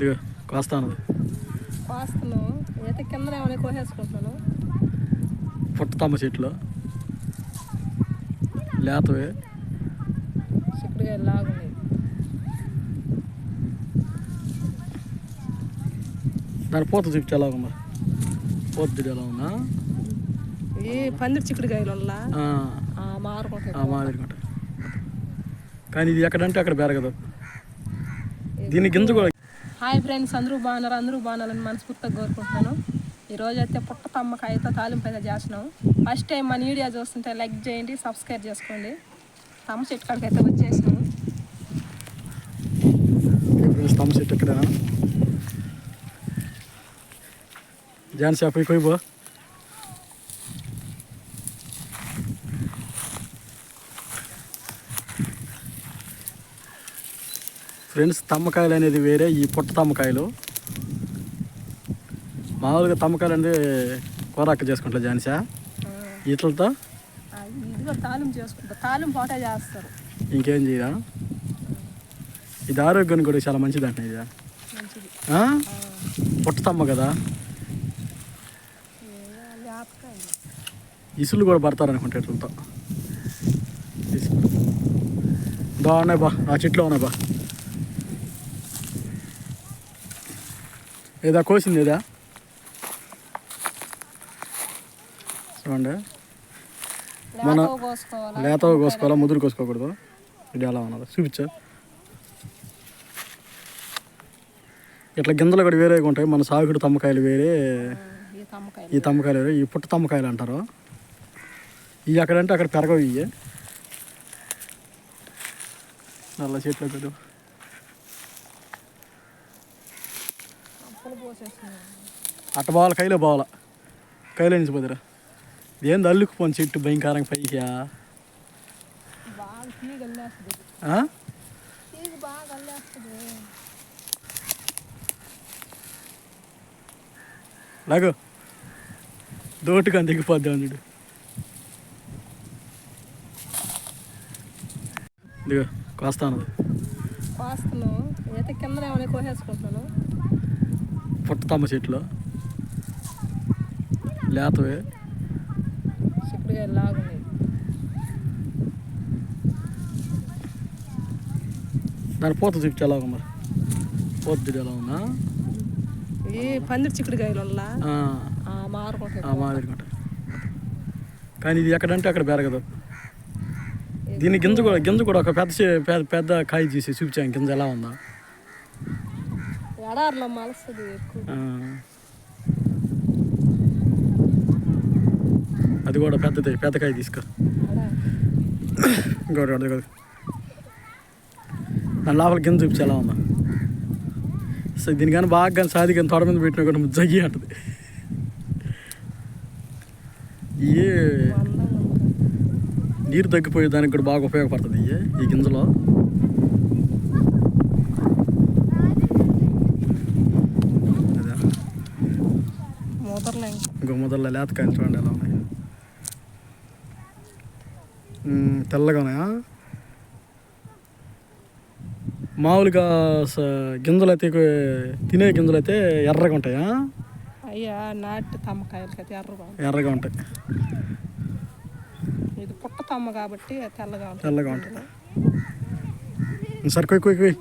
ఇదిగో కోస్తాను. అయితే కింద ఏమైనా కోసేసుకుంటున్నాను పుట్ట తమ్మ చెట్లు లేతవి. చిక్కుడుగా లాగున్నాయి దాని పూత చూపించి ఎలా ఉందా పూత చూడు ఎలా ఉందా ఈ పందిరి చిక్కుడుకాయలు మారుకుంటాయి. కానీ ఇది ఎక్కడంటే అక్కడ పెరగదు దీని గింజ కూడా హాయ్ ఫ్రెండ్స్ అందరూ బాగున్నారు? అందరూ బాగున్నారని మనస్ఫూర్తిగా కోరుకుంటున్నాను. ఈరోజు అయితే పుట్ట తమ్మకాయతో తాలింపు అయితే చేసినాం ఫస్ట్ టైం మన వీడియో చూస్తుంటే లైక్ చేయండి సబ్స్క్రైబ్ చేసుకోండి. తమ్మ చెట్టు కాడికి అయితే వచ్చేసినాము ఫ్రెండ్స్ తమ్మ చెట్టు ఎక్కడేనా? జాన్ షాప్ ఫ్రెండ్స్ తమ్మకాయలు అనేది వేరే ఈ పుట్ట తమ్మకాయలు. మామూలుగా తమ్మకాయలు అంటే కూరాక జాన్సా. తాలింపు చేసుకుంటారు తాలింపు ఒకటే చేస్తారు. ఇంకేం చేయరా? ఇది ఆరోగ్యానికి కూడా చాలా మంచిది అంట ఇది? పుట్టతమ్మ కదా? ఇసులు కూడా పడతారు అనుకుంటా ఇట్లతో. బాగున్నాయి బా ఆ చెట్లు ఉన్నాయి బా. ఏదా కోసింది ఏదా? చూడండి. మన- లేత కోసుకోవాలా? ముదురు కోసుకోకూడదు. ఇది ఎలా ఉన్నది చూపించా. ఇట్లా గింజలు కూడా వేరేగా ఉంటాయి. మన సాగుడు తమ్మకాయలు వేరే ఈ తమ్మకాయలు వేరే. ఈ పుట్ట తమ్మకాయలు అంటారు. ఇవి అక్కడంటే అక్కడ పెరగవు ఇవి నల్ల చెట్లు పెద్ద అట్ట పోవాలి కైలో పోవాలా కైలో నుంచి పోదురా ఏంది అల్లుకుపోని చెట్టు భయంకరంగా పైకి? లాగో. లాగు దోటుగా దిగిపోద్దాం చూడు. ఇదిగో కోస్తాను. అయితే కింద ఏమైనా కోసేసుకుంటున్నాను. పుట్ట తమ్మ చెట్లు. లేతవి. దాని పూత చూపించి ఎలా ఉందా పూత ఎలా ఉందా? ఈ పందిరి చిక్కుడుకాయలు ఉంటాయి కానీ ఇది ఎక్కడంటే అక్కడ పెరగదు దీని గింజ కూడా గింజ కూడా ఒక పెద్ద పెద్ద కాయ తీసి చూపించాను గింజ ఎలా ఉందా? ఎడారిలో మలుస్తుంది ఎక్కువ. అది కూడా పెద్దది పెద్ద కాయ తీసుకో. ఇంకోటి అది కాదు. దాని లోపల గింజ చూపించి ఎలా ఉందా. సో దీని కానీ బాగా కానీ సాది కానీ తొడ మీద పెట్టినా కూడా జగ్గి అంటది. ఉంటుంది. నీరు తగ్గిపోయే దానికి కూడా బాగా ఉపయోగపడుతుంది ఈ గింజలో అదే మూతర్లే ఇంకా మొదల్లో లేతకాయలు చూడండి ఎలా ఉన్నాయి. తెల్లగా ఉన్నాయా? మామూలుగా గింజలు అయితే తినే గింజలు అయితే ఎర్రగా ఉంటాయా? అయ్యా నాటి అయితే ఎర్రగా ఎర్రగా ఉంటాయి. ఇది పుట్ట తమ్మ కాబట్టి తెల్లగా ఉంటుంది తెల్లగా ఉంటుంది సరే కొయ్యి కొయ్యి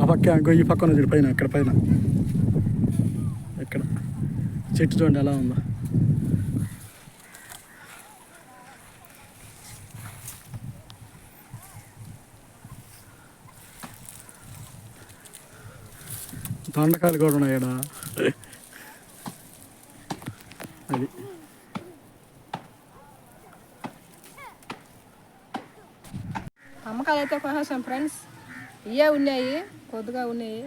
ఆ పక్క ఇంకో ఈ పక్కన పైన ఇక్కడ పైన. చెట్టు చూడండి ఎలా ఉందో. దొండకాయలు కూడా ఉన్నాయి ఈడ. అది. తమ్మకాయలు అయితే కోసేసాం ఫ్రెండ్స్ ఇవే ఉన్నాయి కొద్దిగా ఉన్నాయి.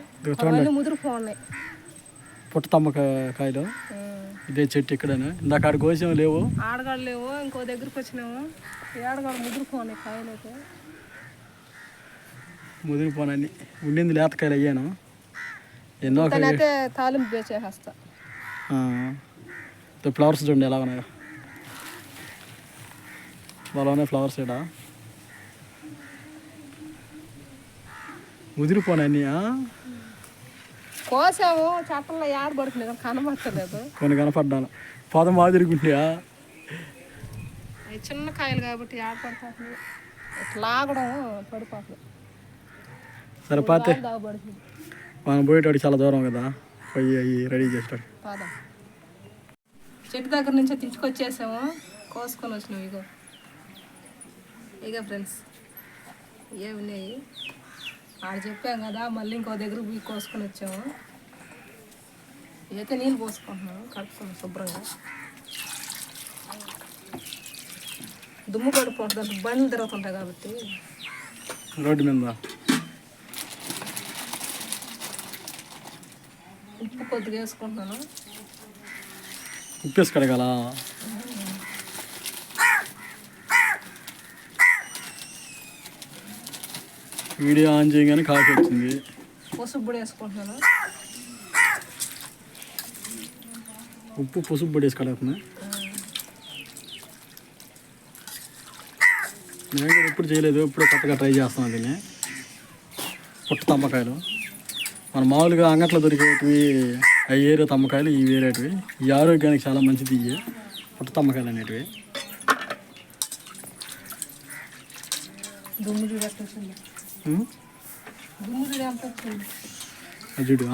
అవన్నీ ముదిరిపోన్నాయి పుట్ట తమ్మకాయ- కాయలు. ఇదే చెట్టు ఇక్కడనే. ఇందాక ఆడ కోసేం లేవు. ఆడగాడు లేవు ఇంకో దగ్గరికి వచ్చినాము. ఏడగాడు ముదిరిపోన్నాయి కాయలు అయితే ముదిరిపోనని ఉండింది లేతకాయలు అయ్యాను. ఎన్నో అయితే తాలింపు వేసేస్తా ఫ్లవర్స్ చూడండి ఎలా ఉన్నాయో. బాగా ఫ్లవర్స్ ఇక్కడ ముదిరిపోనని కోసాము చట్టంలో ఆడబడుతుంది కానీ కనబట్టలేదు కొన్ని కనపడ్డాను. పదం మాదిరిగుంటాయా అవి చిన్న కాయలు కాబట్టి ఆడపడుతుంది ఇట్లా లాగడం పడిపోతుంది. సరే పాతే. మనం పోయేటాడు చాలా దూరం కదా. పోయి అవి రెడీ చేస్తాడు పాదం చెట్టు దగ్గర నుంచి తీసుకొచ్చేసాము. కోసుకొని వచ్చినాం ఇగో. ఇక ఫ్రెండ్స్ ఏ ఉన్నాయి. ఆడ చెప్పాం కదా మళ్ళీ ఇంకో దగ్గర పోయి కోసుకొని వచ్చాము. అయితే నీళ్ళు పోసుకుంటున్నాము కడుపుకున్నాం శుభ్రంగా. దుమ్ము పడిపోతుంది బండ్లు తిరుగుతుంటాయి కాబట్టి. రోడ్డు మీద. ఉప్పు కొద్దిగా వేసుకుంటున్నాను. ఉప్పేసి కడగాల? వీడియో ఆన్ చేయగానే కాఫీ వచ్చింది. పసుపు వేసుకుంటున్నాను ఉప్పు పసుపు పొడి వేసి కడుగుతుంది నేను కూడా ఎప్పుడు చేయలేదు ఎప్పుడు కొత్తగా ట్రై చేస్తున్నాను దీన్ని. పుట్ట తమ్మకాయలు. మన మామూలుగా అంగట్లో దొరికేటివి అవి వేరే తమ్మకాయలు ఇవి వేరేటివి. ఈ ఆరోగ్యానికి చాలా మంచిది ఇవి పుట్ట తమ్మకాయలు అనేటివి. అజుడు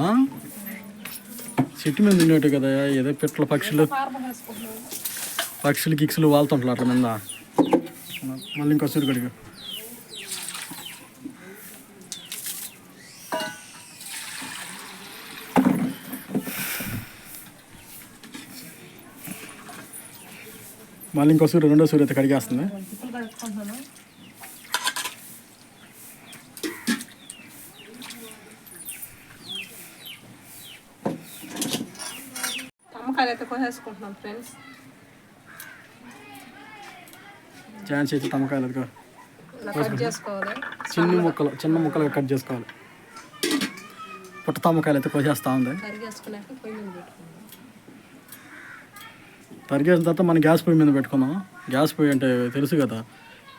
చెట్టు మీద ఉన్నట్టు కదా ఏదో పిట్ల పక్షులు. పక్షులు కిక్సులు వాళ్తుంటారు అట్లా మీద. మళ్ళీ ఇంకో సూరు మళ్ళీ ఇంకో సూర్యుడు రెండో సూర్యత కడిగేస్తుంది. అయితే ఫ్రెండ్స్ ఛాన్స్ అయితే కట్ చేసుకోవాలి చిన్న ముక్కలు చిన్న ముక్కలుగా కట్ చేసుకోవాలి పుట్ట తమ్మకాయలు అయితే కోసేస్తూ ఉంది పెట్టుకున్నాం తరిగేసిన తర్వాత మనం గ్యాస్ పొయ్యి మీద పెట్టుకుందాం గ్యాస్ పొయ్యి అంటే తెలుసు కదా?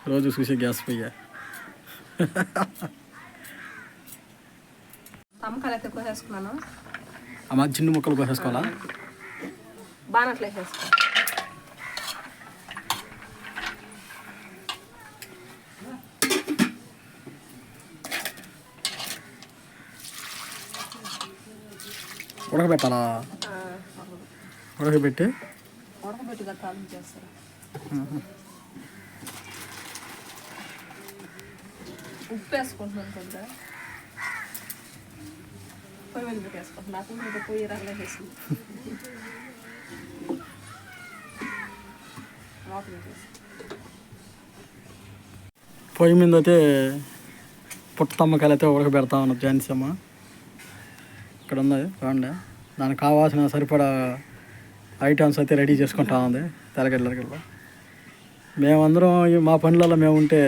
రోజు చూసే గ్యాస్ పొయ్యి తమ్మకాయలు అయితే కోసేసుకున్నాను మధ్య చిన్న ముక్కలు కోసేసుకోవాలా బానట్లు వేసేసుకో ఉడకబెట్టాలా? ఉడకబెట్టి? ఉడకబెట్టి తాలింపు చేస్తారు ఉప్పు వేసుకుంటున్నాను కొంచెం. పొయ్యి మీద పెట్టేసుకుంటున్నాను నాకు మీద పొయ్యి రంగు వేసింది పొయ్యి మీద అయితే పుట్టమ్మకాయలు అయితే ఉడకబెడతా ఉన్నారు జాన్సమ్మ ఇక్కడ ఉంది చూడండి. దానికి కావాల్సిన సరిపడా ఐటమ్స్ అయితే రెడీ చేసుకుంటా ఉంది తెరగడ్డలకెళ్ళ మేమందరం మా పనులలో మేము ఉంటే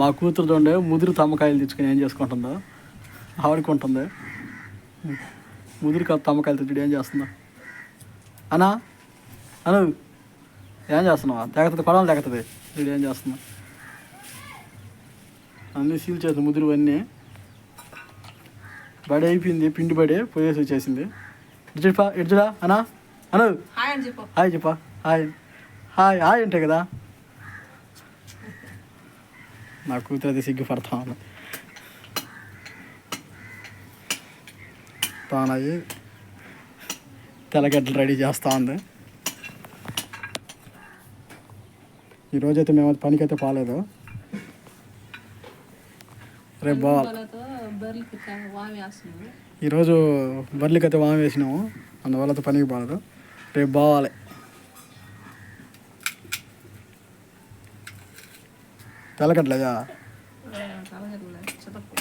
మా కూతురు చూడండి ముదురు తమ్మకాయలు తెచ్చుకొని ఏం చేసుకుంటుందో ఆడుకుంటుంది. ముదురు తమ్మకాయలు తెచ్చుడు ఏం చేస్తుందో. అనా అను. ఏం చేస్తున్నావా? తెగతుంది కొడవలు తెగతుంది వీడు ఏం చేస్తున్నా అన్నీ సీల్ చేసిన ముదురు అన్నీ బడి అయిపోయింది పిండి బడి పోయేసి వచ్చేసింది. ఇడ్జుపా ఇడ్జుడా అనా అను హాయ్ అని చెప్పు. హాయ్ చెప్పా హాయ్. హాయ్ హాయ్ అంటే కదా. నా కూతురు అది సిగ్గుపడతా ఉంది. తానయ్యి తెల్లగడ్డలు రెడీ చేస్తూ ఉంది. ఈరోజైతే మేము పనికైతే పోలేదు. రేపు వేస్తున్నాము. ఈరోజు బర్రెలకైతే వామ వేసినాము. అందువల్ల పనికి పోలేదు. రేపు తలగట్లే చితప్పు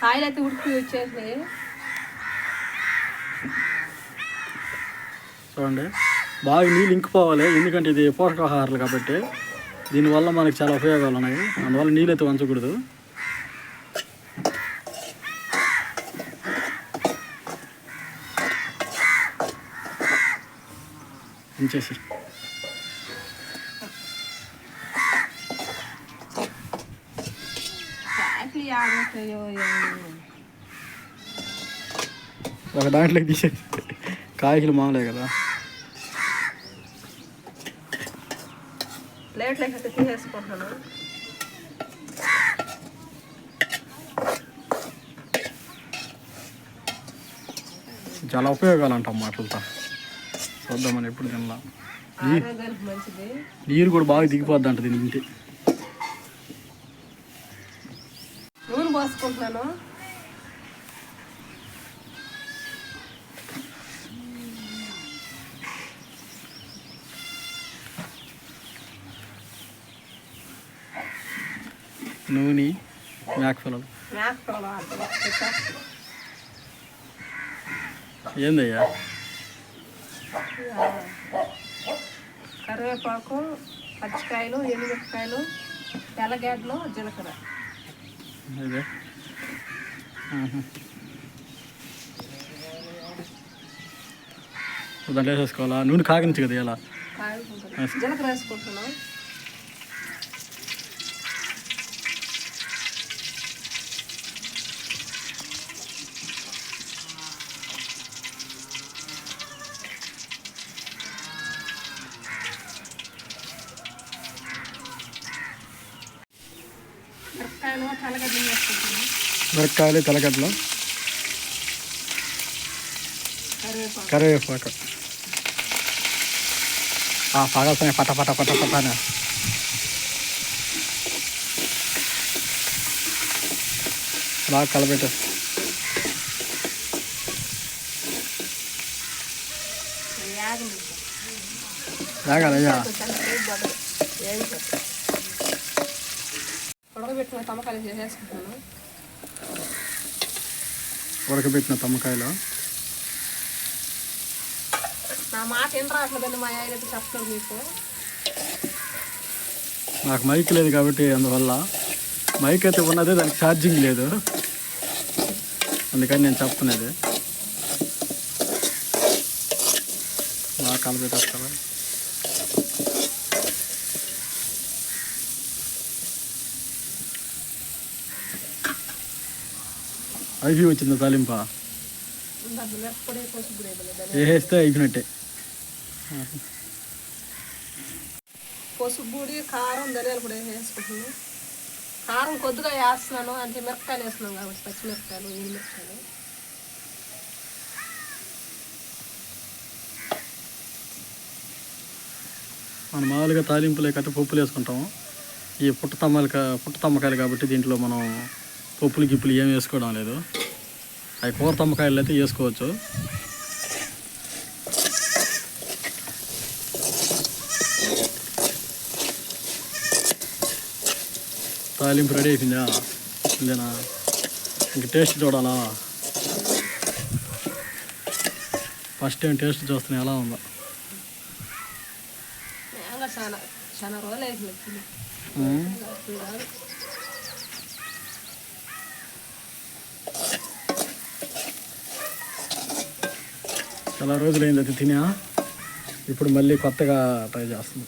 కాయలు అయితే ఉడికి వచ్చేసినాయి. చూడండి. బాగా నీళ్ళు ఇంకిపోవాలి. ఎందుకంటే ఇది పోషకాహారాలు కాబట్టి దీనివల్ల మనకు చాలా ఉపయోగాలు ఉన్నాయి. అందువల్ల నీళ్ళు అయితే వంచకూడదు ఇంచేసి ఒక దాంట్లోకి తీసే కాయలు మామూలే కదా. ప్లేట్లోకి అయితే తీసేసుకుంటున్నాను. చాలా ఉపయోగాలు అంటాం మాటలతో. చూద్దామని ఎప్పుడు తినలా. నీరు కూడా బాగా దిగిపోద్ది అంట దీని తింటే నూనె పోసుకుంటున్నాను. నూనె మేక పిల్లలు మేకపోవడం ఏందయ్యా? కరివేపాకు పచ్చికాయలు ఎండుమిరపకాయలు తెల్లగడ్డలు జీలకర్ర. ఆహా. దాంట్లో వేసేసుకోవాలా? నూనె కాగించు కదా ఇలా జీలకర్ర వేసుకుంటున్నాం మిరపకాయలు మిరపకాయలు తెల్లగడ్డలు కరివేపాకు. ఆ పగలుతున్నాయి పట పట పట బాగా కలబెట్టు. రాగాలయ్యా ఉడకబెట్టిన తమ్మకాయలు చేసేసుకుంటాను ఉడకబెట్టిన తమ్మకాయలు నా మాట ఏం రావట్లేదండి మా ఆయన చెప్తాను మీకు. నాకు మైక్ లేదు కాబట్టి అందువల్ల మైక్ అయితే ఉన్నదే దానికి ఛార్జింగ్ లేదు. అందుకని నేను చెప్తున్నది. బాగా కలబెట్టేస్తాను అయిపోయి వచ్చింది తాలింప. వేసేస్తే అయిపోయినట్టే. పసుపుడి కారం ధనియాలు కూడా వేసుకుంటున్నాను కారం కొద్దిగా వేస్తున్నాను అంటే మిరపకాయలు వేస్తున్నాం కాబట్టి పచ్చిమిరపకాయలు ఎండు మిరపకాయలు మనం మామూలుగా తాలింపు లేకపోతే పప్పులు వేసుకుంటాము. ఈ పుట్ట తమ్మలు పుట్ట తమ్మకాయలు కాబట్టి దీంట్లో మనం పప్పులు గిప్పులు ఏం వేసుకోవడం లేదు. అవి కూర తమ్మకాయలు అయితే వేసుకోవచ్చు. తాలింపు రెడీ అయిపోయిందా? ఇదేనా? ఇంక టేస్ట్ చూడాలా? ఫస్ట్ టైం టేస్ట్ చూస్తున్నా ఎలా ఉందో. చాలా రోజులు అవుతుంది తిని. ఉమ్. అప్పుడు కాదు. చాలా రోజులైంది అది తినా ఇప్పుడు మళ్ళీ కొత్తగా ట్రై చేస్తుంది.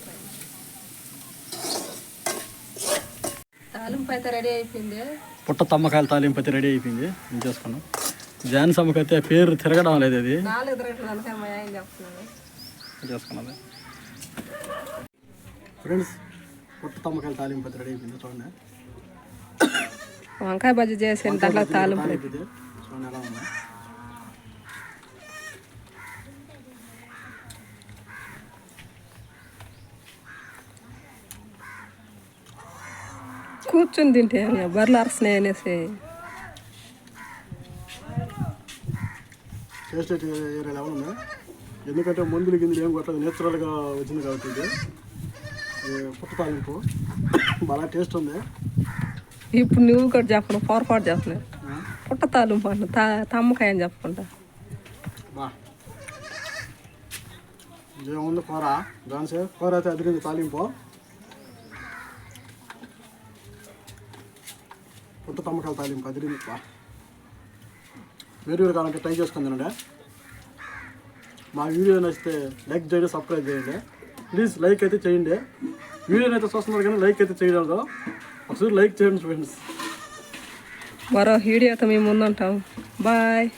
తాలింపు అయితే రెడీ అయిపోయింది. పుట్ట తమ్మకాయల తాలింపు అయితే రెడీ అయిపోయింది. నేను చేసుకున్నాం. జాన్ సమ్మకైతే పేరు తిరగడం లేదు అది. చేసుకున్నది ఫ్రెండ్స్ పుట్ట తమ్మకాయల తాలింపు అయితే రెడీ అయిపోయింది. చూడండి. వంకాయ బజ్జీ చేసిన దాంట్లో తాలింపు. చూడండి ఎలా ఉందో. కూర్చొని తింటే బర్రెలు అరసినాయి అనేసి. టేస్ట్ అయితే వేరే లెవెల్ ఉంది. ఎందుకంటే మందులు గిందులు ఏం కొట్టలేదు. నేచురల్గా వచ్చింది కాబట్టి ఇది. ఈ పుట్ట తాలింపు బాగా టేస్ట్ ఉంది. ఇప్పుడు నువ్వు కూడా చెప్పను పొరపాటు చెప్పలేదు ఆ, పుట్ట తాలింపు అంట తా తమ్మకాయ అని చెప్పకుండా ఏముంది కూర? దానిసే కూర అయితే అదిరింది తాలింపు. ఉత్త తమ్మకాయల తాలింపు అదిరింది వేరు వేరు కావాలంటే ట్రై చేసుకుని తినండి మా వీడియో నచ్చితే లైక్ చేయండి సబ్స్క్రైబ్ చేయండి. ప్లీజ్ లైక్ అయితే చేయండి. వీడియోని అయితే చూస్తున్నారు కానీ లైక్ అయితే చేయగలరు ఒకసారి లైక్ చేయండి ఫ్రెండ్స్. మరో వీడియోతో మేము ముందుంటాం. బాయ్.